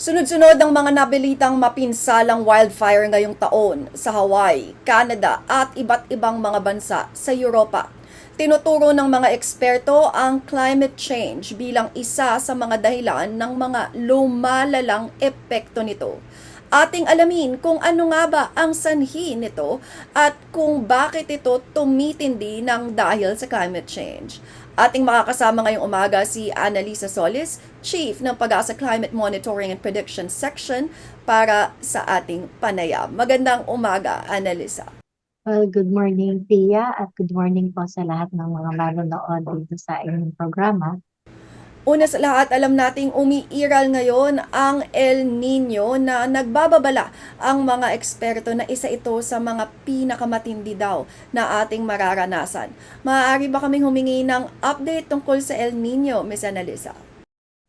Sunod-sunod ang mga nabilitang mapinsalang wildfire ngayong taon sa Hawaii, Canada at iba't ibang mga bansa sa Europa. Tinuturo ng mga eksperto ang climate change bilang isa sa mga dahilan ng mga lumalalang epekto nito. Ating alamin kung ano nga ba ang sanhi nito at kung bakit ito tumitindi ng dahil sa climate change. Ating makakasama ngayong umaga si Annalisa Solis, Chief ng Pag-asa Climate Monitoring and Prediction Section para sa ating panayam. Magandang umaga, Annalisa. Well, good morning, Pia, at good morning po sa lahat ng mga manonood dito sa inyong programa. Una sa lahat, alam nating umiiral ngayon ang El Nino na nagbababala ang mga eksperto na isa ito sa mga pinakamatindi daw na ating mararanasan. Maaari ba kaming humingi ng update tungkol sa El Nino, Ms. Annalisa?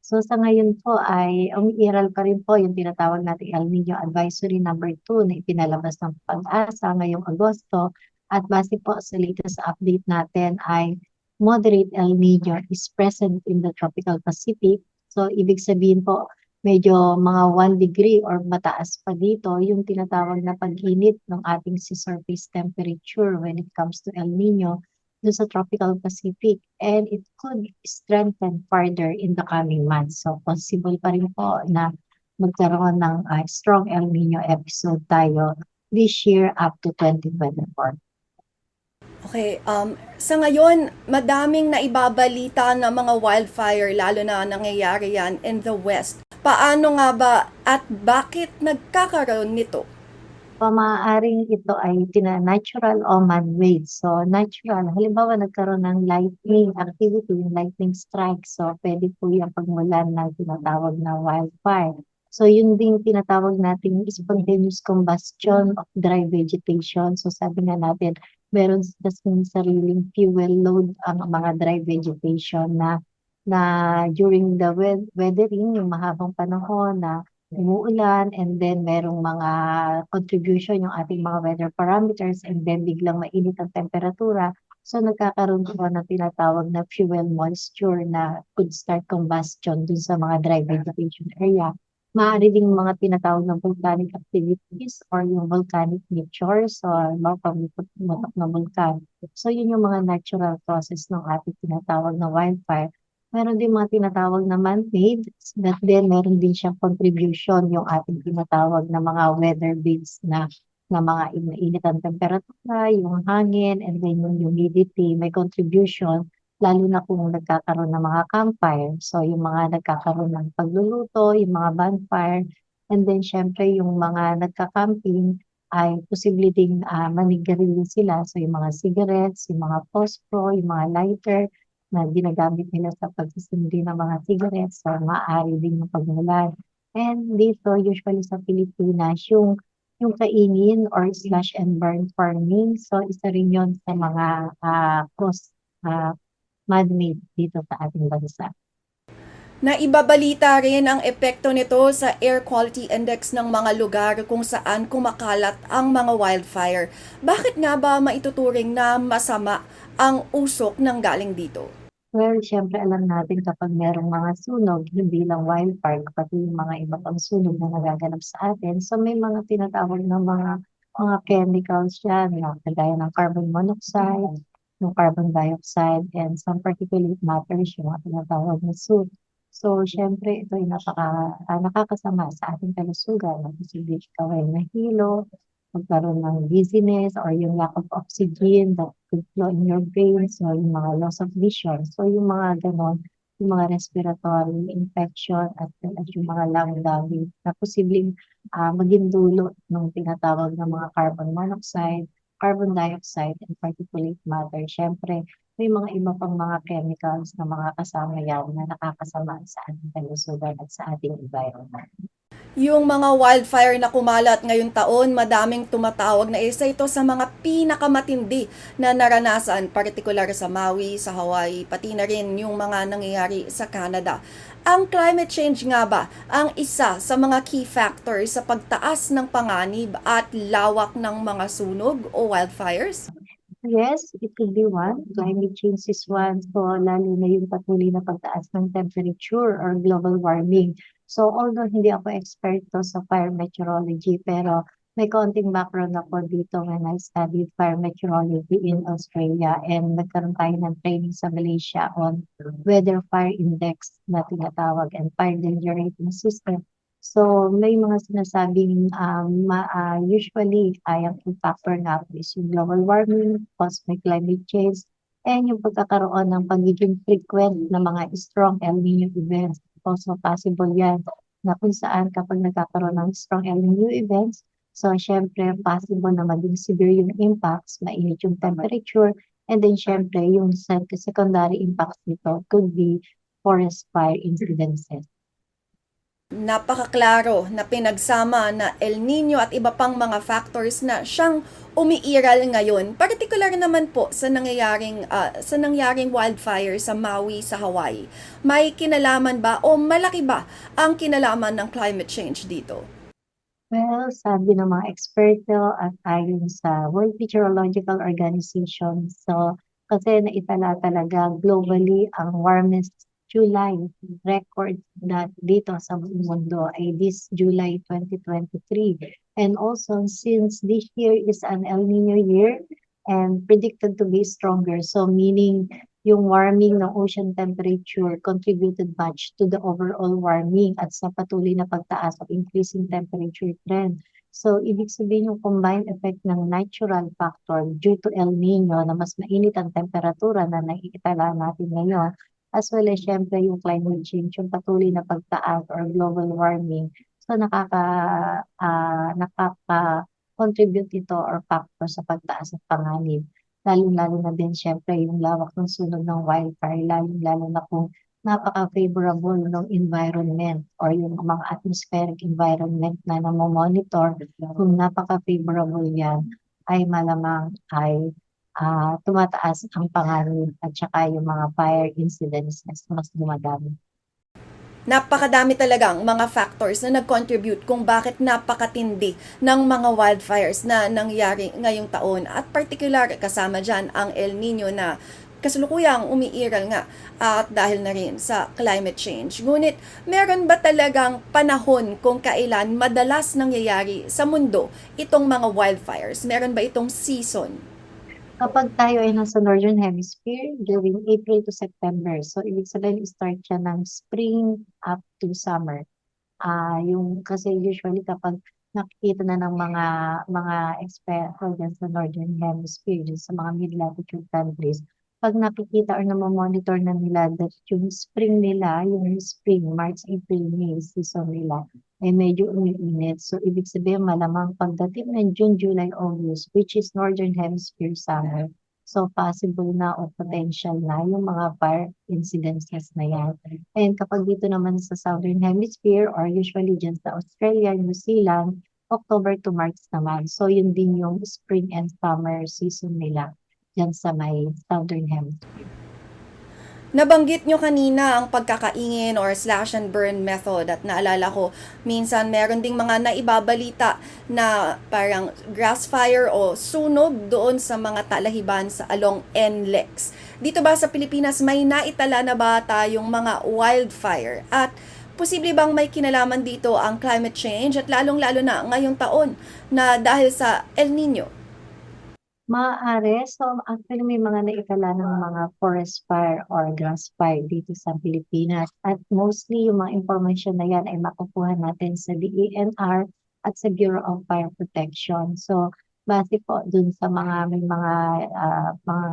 So sa ngayon po ay umiiral pa rin po yung tinatawag nating El Nino Advisory number 2 na ipinalabas ng pag-asa ngayong Agosto at base po sa latest update natin ay moderate El Nino is present in the tropical Pacific. So ibig sabihin po medyo mga 1 degree or mataas pa dito yung tinatawag na pag-init ng ating sea surface temperature when it comes to El Nino dun sa tropical Pacific and it could strengthen further in the coming months. So possible pa rin po na magkaroon ng uh, strong El Nino episode tayo this year up to 2024. Okay, um, sa ngayon, madaming naibabalita ng mga wildfire, lalo na nangyayari yan in the West. Paano nga ba at bakit nagkakaroon nito? Pamaaring ito ay tina natural o man-made. So natural, halimbawa nagkaroon ng lightning activity, yung lightning strike. So pwede po yung pagmulan na tinatawag na wildfire. So yun din tinatawag natin spontaneous combustion of dry vegetation. So sabi nga natin, meron kasing sariling fuel load ang mga dry vegetation na na during the wea- weathering, yung mahabang panahon na umuulan and then merong mga contribution yung ating mga weather parameters and then biglang mainit ang temperatura. So nagkakaroon po ng tinatawag na fuel moisture na could start combustion dun sa mga dry vegetation area. Maaari ding mga tinatawag na volcanic activities or yung volcanic nature. So, mga pagmutok na vulkan. So, yun yung mga natural causes ng ating tinatawag na wildfire. Meron din mga tinatawag na man-made, but then meron din siyang contribution yung ating tinatawag na mga weather-based na na mga init ang temperatura, yung hangin, and then yung humidity, may contribution, lalo na kung nagkakaroon ng mga campfire. So, yung mga nagkakaroon ng pagluluto, yung mga bonfire, and then syempre yung mga nagka-camping ay posible ding uh, manigarilyo sila. So, yung mga cigarettes, yung mga phosphor, yung mga lighter, na ginagamit nila sa pagsisindi ng mga cigarettes or maaari din yung pagmulan. And dito, usually sa Pilipinas, yung yung kainin or slash and burn farming. So, isa rin yon sa mga uh, cost uh, man-made dito sa ating bansa. Naibabalita rin ang epekto nito sa air quality index ng mga lugar kung saan kumakalat ang mga wildfire. Bakit nga ba maituturing na masama ang usok ng galing dito? Well, syempre alam natin kapag merong mga sunog, hindi lang wildfire, pati yung mga iba pang sunog na nagaganap sa atin. So may mga tinatawag na mga mga chemicals yan, yung kagaya ng carbon monoxide, yung carbon dioxide, and some particulate matters, yung mga tinatawag na soot. So, syempre, ito ay napaka, uh, nakakasama sa ating kalusugan. Posible ikaw ay nahilo, magkaroon ng dizziness or yung lack of oxygen that could flow in your brain, so yung mga loss of vision. So yung mga ganon, yung mga respiratory infection at, at yung mga lung damage na posibleng uh, maging dulo ng tinatawag ng mga carbon monoxide, carbon dioxide, and particulate matter. Siyempre, may mga iba pang mga chemicals na mga kasama yan na nakakasama sa ating kalusugan at sa ating environment. Yung mga wildfire na kumalat ngayong taon, madaming tumatawag na isa ito sa mga pinakamatindi na naranasan, partikular sa Maui, sa Hawaii, pati na rin yung mga nangyayari sa Canada. Ang climate change nga ba ang isa sa mga key factors sa pagtaas ng panganib at lawak ng mga sunog o wildfires? Yes, it could be one. Climate change is one. So, lalo na yung patuloy na pagtaas ng temperature or global warming. So although hindi ako eksperto sa fire meteorology, pero may konting background ako dito when I studied fire meteorology in Australia and nagkaroon tayo ng training sa Malaysia on weather fire index na tinatawag and fire danger rating system. So may mga sinasabing um, ma- ah, usually ay ang factor nga is yung global warming, cosmic climate change, and yung pagkakaroon ng pagiging frequent na mga strong El Nino events. Also possible yan na kung saan kapag nagkakaroon ng strong El Nino events, so syempre possible na maging severe yung impacts, mainit yung temperature, and then syempre yung sec- secondary impacts nito could be forest fire incidences. Napakaklaro na pinagsama na El Nino at iba pang mga factors na siyang umiiral ngayon. Partikular naman po sa nangyayaring ah, sa nangyaring wildfire sa Maui sa Hawaii. May kinalaman ba o malaki ba ang kinalaman ng climate change dito? Well, sabi ng mga eksperto at ayon sa World Meteorological Organization, so kasi naitala talaga globally ang warmest July record na dito sa mundo ay this July 2023. And also since this year is an El Nino year and predicted to be stronger, so meaning yung warming ng ocean temperature contributed much to the overall warming at sa patuloy na pagtaas of increasing temperature trend. So, ibig sabihin yung combined effect ng natural factor due to El Nino na mas mainit ang temperatura na nakikitala natin ngayon, as well as syempre yung climate change, yung patuloy na pagtaas or global warming. So, nakaka, ah, nakaka-contribute ito or factor sa pagtaas ng panganib lalong-lalo na din syempre yung lawak ng sunog ng wildfire, lalong-lalo na kung napaka-favorable ng environment or yung mga atmospheric environment na namomonitor, kung napaka-favorable yan, ay malamang ay ah, tumataas ang panganib at saka yung mga fire incidents mas dumadami. Napakadami talagang mga factors na nag-contribute kung bakit napakatindi ng mga wildfires na nangyari ngayong taon at particular kasama dyan ang El Nino na kasalukuyang umiiral nga at dahil na rin sa climate change. Ngunit meron ba talagang panahon kung kailan madalas nangyayari sa mundo itong mga wildfires? Meron ba itong season? Kapag tayo ay nasa Northern Hemisphere during April to September, so ibig sabihin start siya ng spring up to summer. Ah, yung kasi usually kapag nakikita na ng mga mga experto dyan sa Northern Hemisphere, sa mga mid-latitude countries, pag nakikita or namomonitor na nila that yung spring nila, yung spring, March, April, May season nila, ay medyo umiinit. So, ibig sabihin malamang pagdating ng June, July, August, which is Northern Hemisphere summer, so possible na o potential na yung mga fire incidences na yan. And kapag dito naman sa Southern Hemisphere or usually dyan sa Australia, New Zealand, October to March naman. So, yun din yung spring and summer season nila dyan sa may Southern Hemisphere. Nabanggit nyo kanina ang pagkakaingin or slash and burn method at naalala ko minsan meron ding mga naibabalita na parang grass fire o sunog doon sa mga talahiban sa along NLEX. Dito ba sa Pilipinas may naitala na ba tayong mga wildfire at posible bang may kinalaman dito ang climate change at lalong-lalo na ngayong taon na dahil sa El Nino? Maaari. So, actually may mga naitala ng mga forest fire or grass fire dito sa Pilipinas. At mostly yung mga information na yan ay makukuha natin sa DENR at sa Bureau of Fire Protection. So, base po dun sa mga may mga ah, mga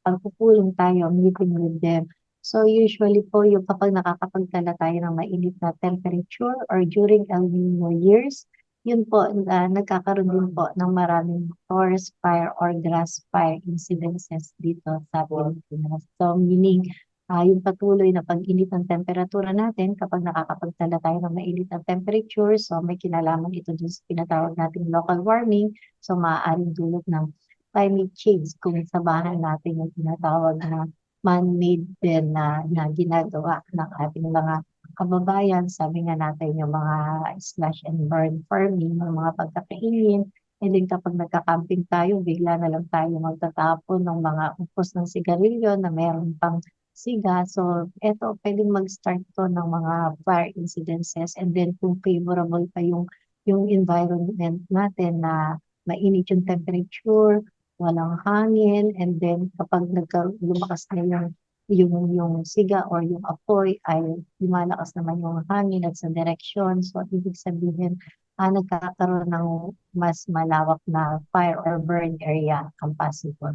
pagpupulong tayo, meeting with them. So, usually po yung kapag nakakapagtala tayo ng mainit na temperature or during El Nino years, yun po, ah, nagkakaroon din po ng maraming forest fire or grass fire incidences dito sa Pilipinas. So, meaning, ah, yung patuloy na pag-init ng temperatura natin kapag nakakapagtala tayo ng mainit na temperature, so may kinalaman ito dun sa pinatawag nating local warming, so maaaring dulot ng climate change kung sabahan natin yung tinatawag na man-made din na, na ginagawa ng ating mga kababayan, sabi nga natin yung mga slash and burn farming, yung mga pagkakaingin, and then kapag nagka-camping tayo, bigla na lang tayo magtatapon ng mga upos ng sigarilyo na meron pang siga. So, eto, pwedeng mag-start to ng mga fire incidences and then kung favorable pa yung, yung environment natin na mainit yung temperature, walang hangin, and then kapag nagka, lumakas na yung, yung, yung siga or yung apoy ay lumalakas naman yung hangin at sa direksyon. So, ibig sabihin, ah, nagkakaroon ng mas malawak na fire or burn area ang possible.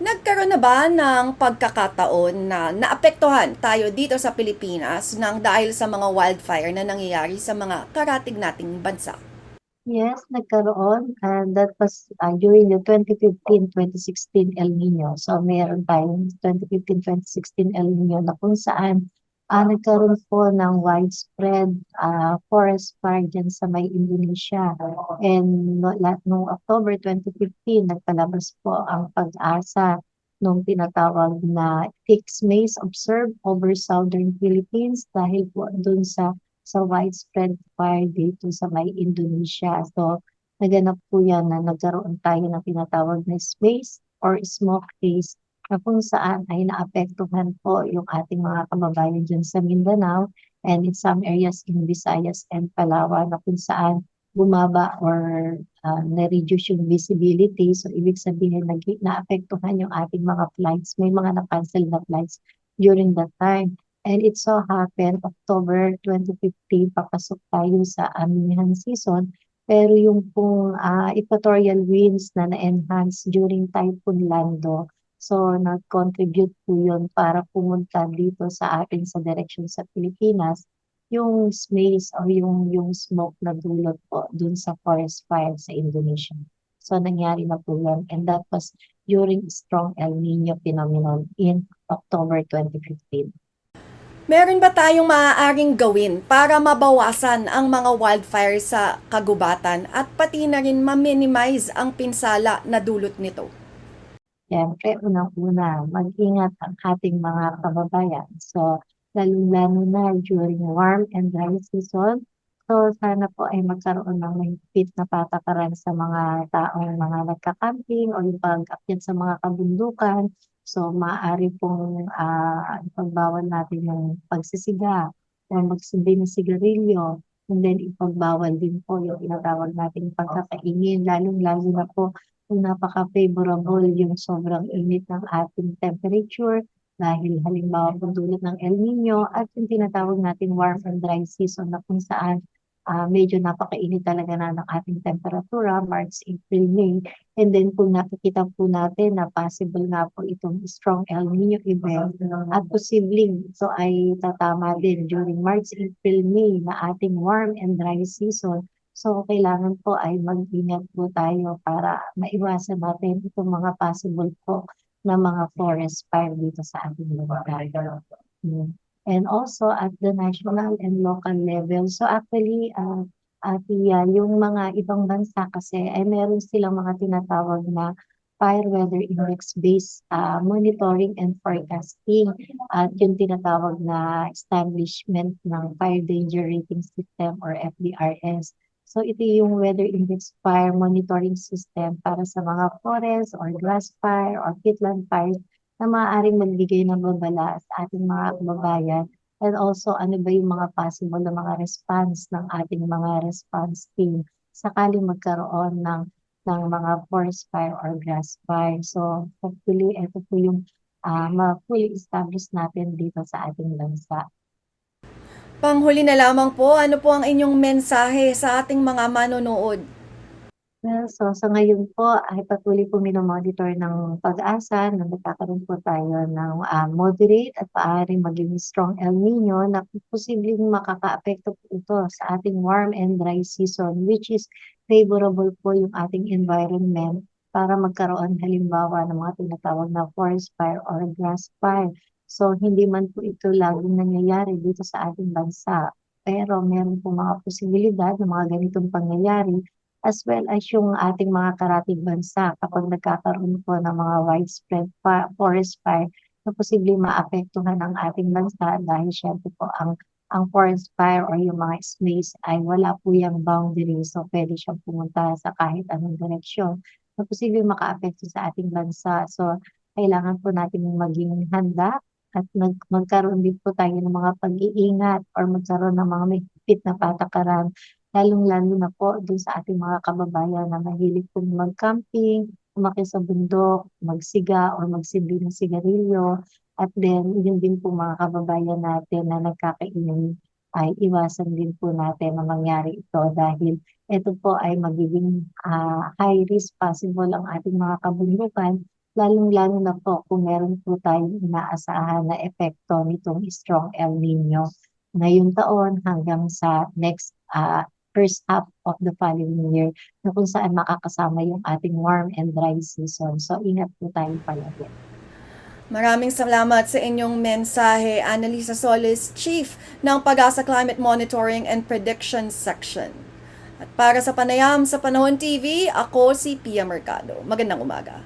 Nagkaroon na ba ng pagkakataon na naapektuhan tayo dito sa Pilipinas ng dahil sa mga wildfire na nangyayari sa mga karatig nating bansa? Yes, nagkaroon. And that was uh, during the 2015-2016 El Nino. So, meron tayong 2015-2016 El Nino na kung saan ah, nagkaroon po ng widespread ah, forest fire dyan sa may Indonesia. And no, noong October 2015, nagpalabas po ang pag-asa nung tinatawag na thick maze observed over southern Philippines dahil po dun sa sa widespread fire dito sa may Indonesia. So, naganap po yan na nagkaroon tayo ng tinatawag na space or smoke haze na kung saan ay naapektuhan po yung ating mga kababayan dyan sa Mindanao and in some areas in Visayas and Palawan na kung saan bumaba or uh, na-reduce yung visibility. So, ibig sabihin, nag naapektuhan yung ating mga flights. May mga na-cancel na flights during that time. And it so happened, October 2015, papasok tayo sa amihan season. Pero yung pong ah, equatorial winds na na-enhance during Typhoon Lando, so nag-contribute po yun para pumunta dito sa atin sa direction sa Pilipinas, yung smaze or yung, yung smoke na dulot po dun sa forest fire sa Indonesia. So nangyari na po yun. And that was during strong El Nino phenomenon in October 2015. Meron ba tayong maaaring gawin para mabawasan ang mga wildfire sa kagubatan at pati na rin ma-minimize ang pinsala na dulot nito? Siyempre, unang-una, mag-ingat ang ating mga kababayan. So, lalo-lalo na during warm and dry season. So, sana po ay magkaroon ng mahigpit na patakaran sa mga taong mga nagka-camping o yung pag-akyat sa mga kabundukan. So, maaari pong ah, ipagbawal natin yung pagsisiga o magsindi ng sigarilyo. And then, ipagbawal din po yung tinatawag nating pagkakaingin, lalong-lalo na po kung napaka-favorable yung sobrang init ng ating temperature dahil halimbawa po dulot ng El Nino at yung tinatawag natin warm and dry season na kung saan ah, medyo napakainit talaga na ng ating temperatura, March, April, May. And then kung nakikita po natin na possible nga po itong strong El Nino event at posibleng ito ay tatama din during March, April, May na ating warm and dry season. So, kailangan po ay mag-ingat po tayo para maiwasan natin itong mga possible po na mga forest fire dito sa ating lugar. Mm. And also at the national and local level. So actually, uh, ah, yung mga ibang bansa kasi ay meron silang mga tinatawag na fire weather index based ah, monitoring and forecasting at yung tinatawag na establishment ng fire danger rating system or FDRS. So ito yung weather index fire monitoring system para sa mga forest or grass fire or peatland fires na maaaring magbigay ng babala sa ating mga kababayan and also ano ba yung mga possible na mga response ng ating mga response team sakaling magkaroon ng ng mga forest fire or grass fire. So hopefully ito po yung uh, ma-fully established natin dito sa ating bansa. Panghuli na lamang po, ano po ang inyong mensahe sa ating mga manonood? Well, so sa ngayon po ay patuloy po minomonitor ng pag-asa na nagkakaroon po tayo ng ah, moderate at paaaring maging strong El Nino na posibleng makakaapekto po ito sa ating warm and dry season which is favorable po yung ating environment para magkaroon halimbawa ng mga tinatawag na forest fire or grass fire. So hindi man po ito laging nangyayari dito sa ating bansa pero meron po mga posibilidad ng mga ganitong pangyayari as well as yung ating mga karatig bansa kapag nagkakaroon po ng mga widespread forest fire na posibleng maapektuhan ang ating bansa dahil syempre po ang ang forest fire or yung mga space ay wala po yung boundary so pwede siyang pumunta sa kahit anong direksyon na posibleng makaapekto sa ating bansa. So kailangan po natin maging handa at nag, magkaroon din po tayo ng mga pag-iingat or magkaroon ng mga may higpit na patakaran, lalong-lalo na po dun sa ating mga kababayan na mahilig po mag-camping, umaki sa bundok, magsiga or magsindi ng sigarilyo, at then yun din po mga kababayan natin na nagkakainom ay iwasan din po natin na mangyari ito dahil ito po ay magiging ah, high risk possible ang ating mga kabundukan lalong-lalo na po kung meron po tayong inaasahan na epekto nitong strong El Nino ngayong taon hanggang sa next ah, first half of the following year na kung saan makakasama yung ating warm and dry season. So ingat po tayo palagi. Maraming salamat sa inyong mensahe, Annalisa Solis, Chief ng Pag-asa Climate Monitoring and Prediction Section. At para sa Panayam sa Panahon TV, ako si Pia Mercado. Magandang umaga.